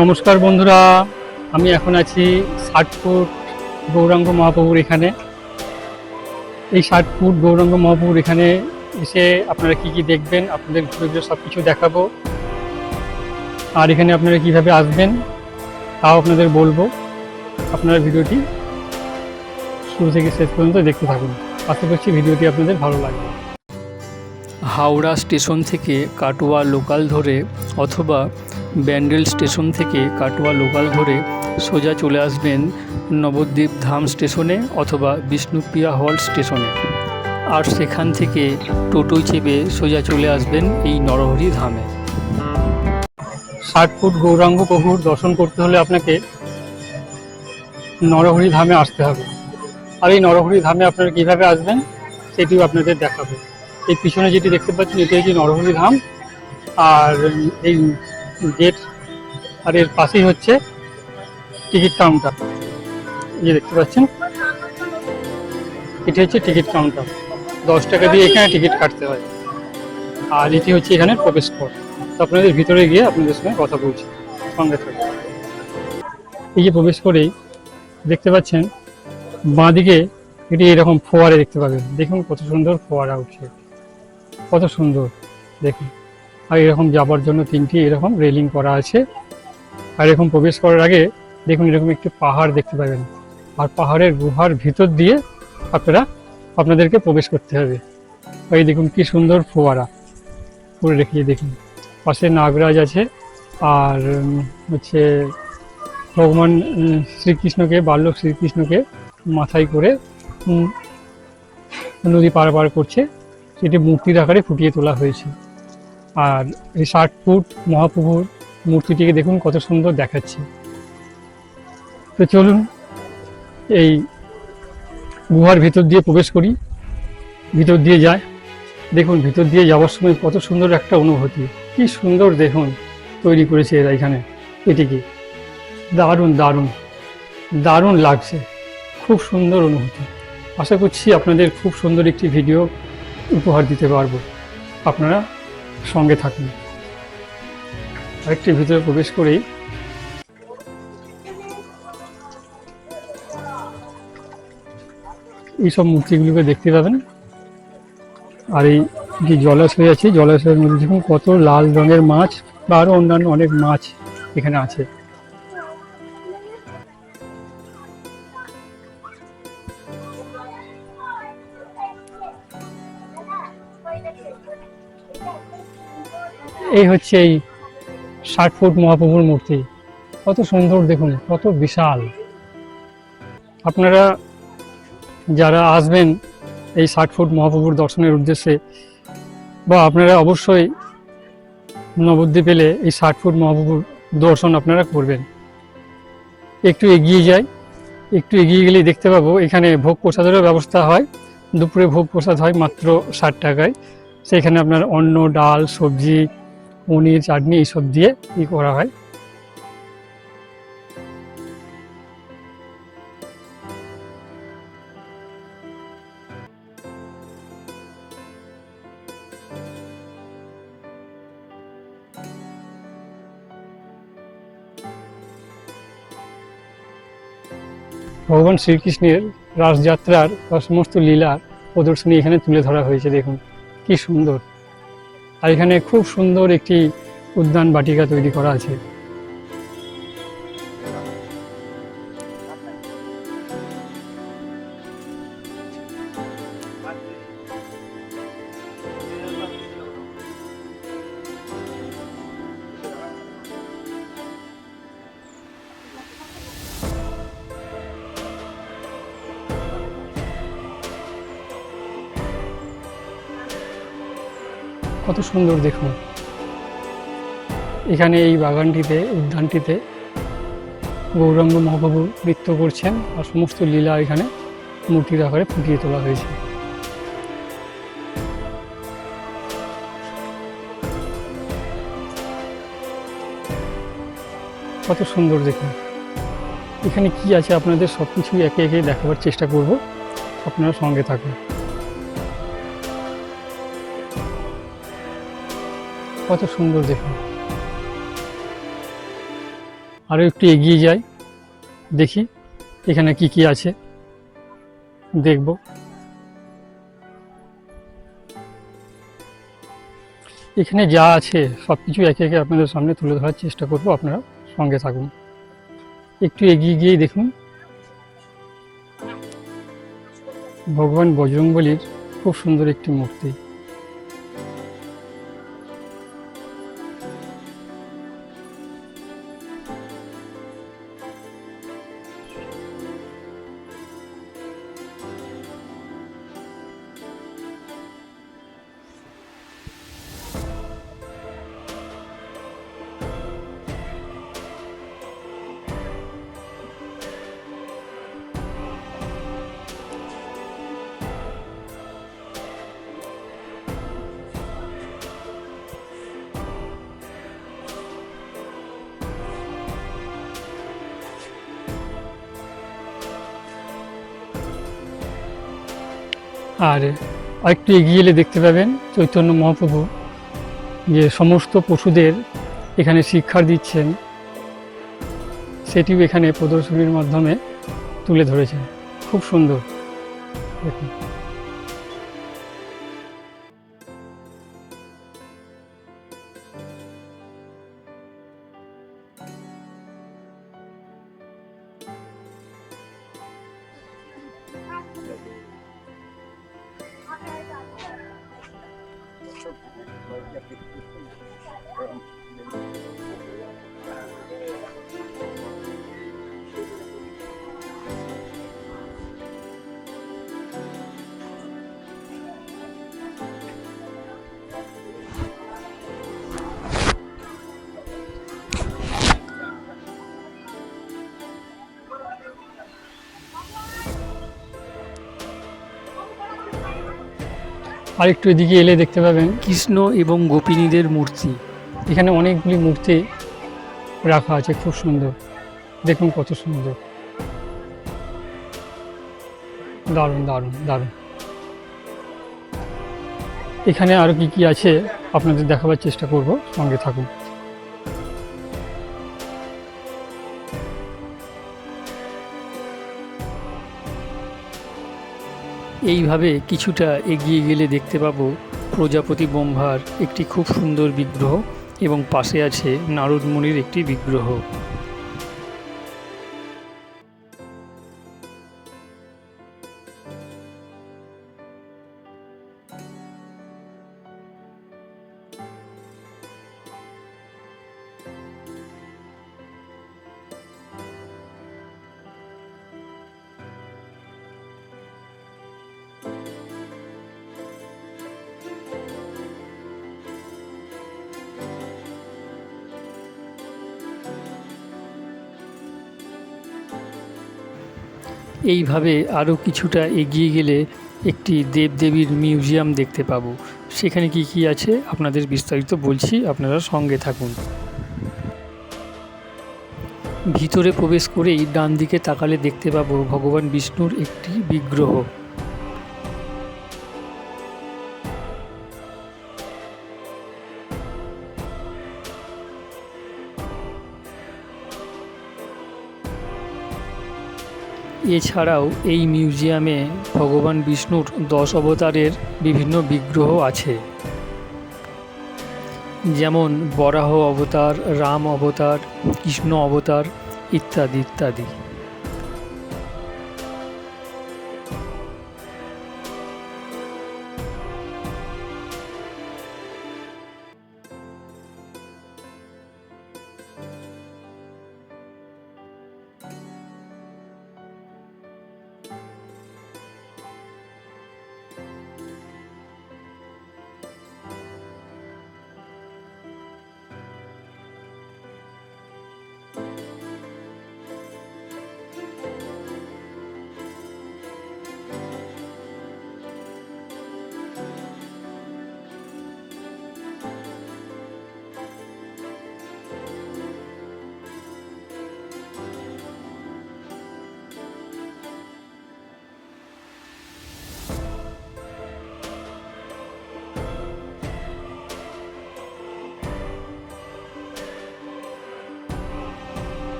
নমস্কার বন্ধুরা, আমি এখন আছি ষাট ফুট গৌরাঙ্গ মহাপ্রভুর এখানে। এই ষাট ফুট গৌরাঙ্গ মহাপ্রভুর এখানে এসে আপনারা কি কি দেখবেন, আপনাদের ঘুরে ঘুরে সব কিছু দেখাবো। আর এখানে আপনারা কীভাবে আসবেন, তাও আপনাদের বলব। আপনারা ভিডিওটি শুরু থেকে শেষ পর্যন্ত দেখতে থাকুন। আশা করছি ভিডিওটি আপনাদের ভালো লাগবে। হাওড়া স্টেশন থেকে কাটোয়া লোকাল ধরে অথবা ব্যান্ডেল স্টেশন থেকে কাটোয়া লোকাল ধরে সোজা চলে আসবেন নবদ্বীপ ধাম স্টেশনে অথবা বিষ্ণুপ্রিয়া হল স্টেশনে। আর সেখান থেকে টোটোয় চেপে সোজা চলে আসবেন এই নরহরি ধামে। ষাট ফুট গৌরাঙ্গ প্রভুর দর্শন করতে হলে আপনাকে নরহরি ধামে আসতে হবে। আর এই নরহরি ধামে আপনারা কীভাবে আসবেন সেটিও আপনাদের দেখাবো। এই পিছনে যেটি দেখতে পাচ্ছেন, এটি হচ্ছে নরহরি ধাম। আর এই গেট আর এর পাশেই হচ্ছে টিকিট কাউন্টার। এই দেখতে পাচ্ছেন? এটি হচ্ছে টিকিট কাউন্টার। দশ টাকা দিয়ে এখানে টিকিট কাটতে হয়। আর এটি হচ্ছে এখানে প্রবেশ পথ। তো আপনাদের ভিতরে গিয়ে আপনাদের সঙ্গে কথা বলছি। সঙ্গে থাকবে এই যে প্রবেশ করেই দেখতে পাচ্ছেন, বাঁদিকে এটি এরকম ফোয়ারা দেখতে পাবেন। দেখুন কত সুন্দর ফোয়ারা উঠছে। কত সুন্দর। দেখুন। আর এরকম যাবার জন্য তিনটি এরকম রেলিং করা আছে। আর এরকম প্রবেশ করার আগে দেখুন এরকম একটি পাহাড় দেখতে পাবেন। আর পাহাড়ের গুহার ভিতর দিয়ে আপনারা, আপনাদেরকে প্রবেশ করতে হবে। এই দেখুন কি সুন্দর ফোয়ারা। করে রেখে দেখুন। পাশে নাগরাজ আছে, আর হচ্ছে ভগবান শ্রীকৃষ্ণকে বাল্যক শ্রীকৃষ্ণকে মাথায় করে নদী পার পার করছে। সেটি মূর্তির আকারে ফুটিয়ে তোলা হয়েছে। আর এই ষাট ফুট মহাপ্রভুর মূর্তিটিকে দেখুন, কত সুন্দর দেখাচ্ছে। তো চলুন, এই গুহার ভিতর দিয়ে প্রবেশ করি। ভিতর দিয়ে যায় দেখুন, ভিতর দিয়ে যাওয়ার সময় কত সুন্দর একটা অনুভূতি। কি সুন্দর দেখুন, তৈরি করেছে এরা এখানে, এটিকে। দারুণ দারুণ দারুণ লাগছে। খুব সুন্দর অনুভূতি। আশা করছি আপনাদের খুব সুন্দর একটি ভিডিও উপহার দিতে পারব। আপনারা সঙ্গে থাকুন। আরেকটি ভিতরে প্রবেশ করেই এইসব মূর্তিগুলোকে দেখতে পাবেন। আর এই যে জলাশয় আছে, জলাশয়ের মধ্যে দেখুন কত লাল রঙের মাছ, বা আরও অন্যান্য অনেক মাছ এখানে আছে। এই হচ্ছে এই ষাট ফুট মহাপ্রভুর মূর্তি। কত সুন্দর দেখুন, কত বিশাল। আপনারা যারা আসবেন এই ষাট ফুট মহাপ্রভুর দর্শনের উদ্দেশ্যে, বা আপনারা অবশ্যই নবদ্বীপ এলে এই ষাট ফুট মহাপ্রভুর দর্শন আপনারা করবেন। একটু এগিয়ে যাই, একটু এগিয়ে গেলেই দেখতে পাবো, এখানে ভোগ প্রসাদেরও ব্যবস্থা হয়। দুপুরে ভোগ প্রসাদ হয় মাত্র ষাট টাকায়। সেখানে আপনার অন্ন, ডাল, সবজি পনির, চাটনি এইসব দিয়ে ই করা হয়। ভগবান শ্রীকৃষ্ণের রাসযাত্রার বা সমস্ত লীলা প্রদর্শনী এখানে তুলে ধরা হয়েছে, দেখুন। কি সুন্দর। আর এখানে খুব সুন্দর একটি উদ্যান বাটিকা তৈরি করা আছে। কত সুন্দর দেখুন। এখানে এই বাগানটিতে উদ্যানটিতে গৌরাঙ্গ মহাপ্রভু নৃত্য করছেন আর সমস্ত লীলা এখানে মূর্তির আকারে ফুটিয়ে তোলা হয়েছে। কত সুন্দর দেখুন। এখানে কি আছে আপনাদের সব কিছুই একে একে দেখাবার চেষ্টা করব। আপনারা সঙ্গে থাকুন। কত সুন্দর দেখুন আরও একটু এগিয়ে যাই, দেখি এখানে কি কি আছে। দেখব। এখানে যা আছে সব কিছু একে একে আপনাদের সামনে তুলে ধরার চেষ্টা করব, আপনারা সঙ্গে থাকুন। একটু এগিয়ে গিয়েই দেখুন। ভগবান বজরংবলীর খুব সুন্দর একটি মূর্তি। আর আরেকটু এগিয়ে এলে দেখতে পাবেন চৈতন্য মহাপ্রভু যে সমস্ত পশুদের এখানে শিক্ষা দিচ্ছেন, সেটিও এখানে প্রদর্শনীর মাধ্যমে তুলে ধরেছেন। খুব সুন্দর। দেখুন। Thank you. আরেকটু এদিকে এলে দেখতে পাবেন। কৃষ্ণ এবং গোপিনীদের মূর্তি। এখানে অনেকগুলি মূর্তি রাখা আছে খুব সুন্দর। দেখুন কত সুন্দর। দারুণ দারুণ দারুণ। এখানে আরও কি কি আছে আপনাদের দেখাবার চেষ্টা করব সঙ্গে থাকুন। এইভাবে কিছুটা এগিয়ে গেলে দেখতে পাবো প্রজাপতি ব্রহ্মার একটি খুব সুন্দর বিগ্রহ এবং পাশে আছে নারদমণির একটি বিগ্রহ। এইভাবে আরও কিছুটা এগিয়ে গেলে একটি দেবদেবীর মিউজিয়াম দেখতে পাবো। সেখানে কি কি আছে আপনাদের বিস্তারিত বলছি, আপনারা সঙ্গে থাকুন। ভিতরে প্রবেশ করেই ডান দিকে তাকালে দেখতে পাবো ভগবান বিষ্ণুর একটি বিগ্রহ। এছাড়াও এই মিউজিয়ামে ভগবান বিষ্ণুর দশ অবতারের বিভিন্ন বিগ্রহ আছে। যেমন বরাহ অবতার, রাম অবতার, কৃষ্ণ অবতার ইত্যাদি ইত্যাদি।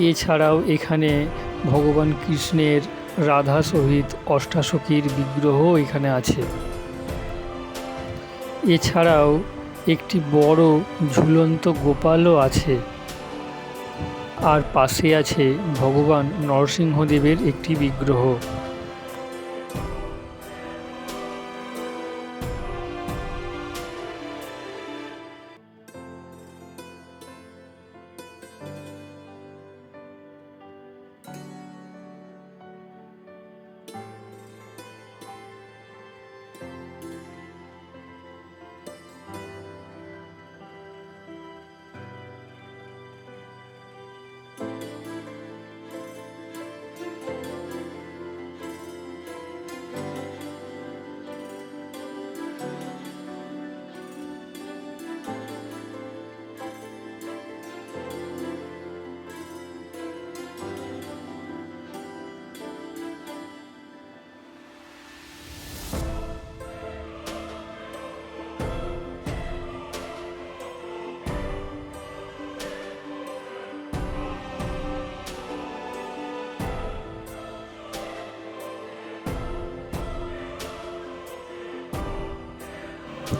এছাড়াও এখানে ভগবান কৃষ্ণের রাধা সহিত অষ্টাশখীর বিগ্রহ এখানে আছে। এছাড়াও একটি বড় ঝুলন্ত গোপালও আছে। আর পাশে আছে ভগবান নরসিংহদেবের একটি বিগ্রহ।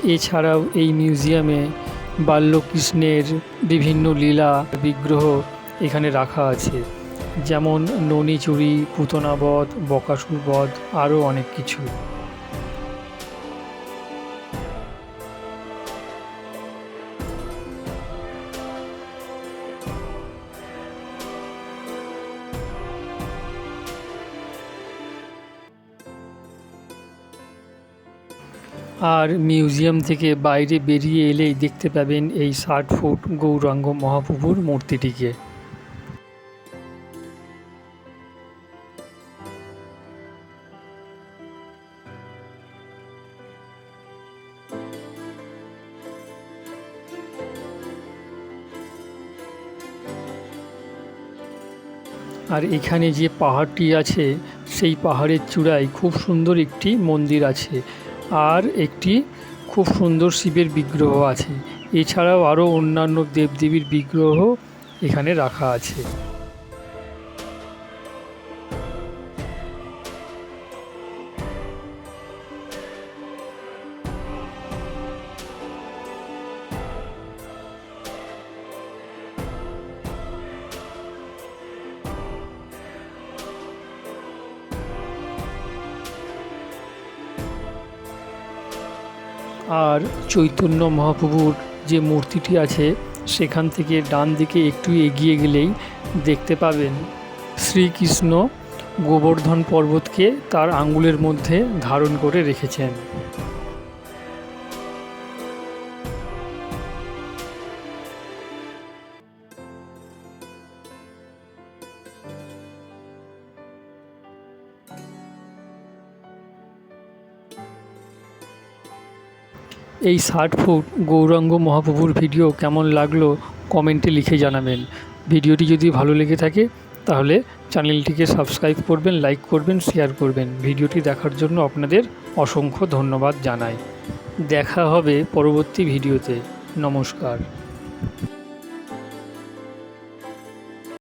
এছাড়াও এই মিউজিয়ামে বাল্যকৃষ্ণের বিভিন্ন লীলা, বিগ্রহ এখানে রাখা আছে। যেমন ননিচুরি পুতনাবধ বকাসুর বধ, আরও অনেক কিছু। আর মিউজিয়াম থেকে বাইরে বেরিয়ে এলেই দেখতে পাবেন এই ষাট ফুট গৌরাঙ্গ মহাপ্রভুর মূর্তিটিকে। আর এখানে যে পাহাড়টি আছে, সেই পাহাড়ের চূড়ায় খুব সুন্দর একটি মন্দির আছে। আর একটি খুব সুন্দর শিবের বিগ্রহ আছে। এছাড়াও আরও অন্যান্য দেবদেবীর বিগ্রহ এখানে রাখা আছে। আর চৈতন্য মহাপ্রভুর যে মূর্তিটি আছে, সেখান থেকে ডান দিকে একটু এগিয়ে গেলেই দেখতে পাবেন শ্রীকৃষ্ণ গোবর্ধন পর্বতকে তার আঙ্গুলের মধ্যে ধারণ করে রেখেছেন। এই ষাট ফুট গৌরাঙ্গ মহাপ্রভুর ভিডিও কেমন লাগল কমেন্টে লিখে জানাবেন। ভিডিওটি যদি ভালো লেগে থাকে, তাহলে চ্যানেলটিকে সাবস্ক্রাইব করবেন, লাইক করবেন, শেয়ার করবেন। ভিডিওটি দেখার জন্য আপনাদের অসংখ্য ধন্যবাদ জানাই। দেখা হবে পরবর্তী ভিডিওতে। নমস্কার।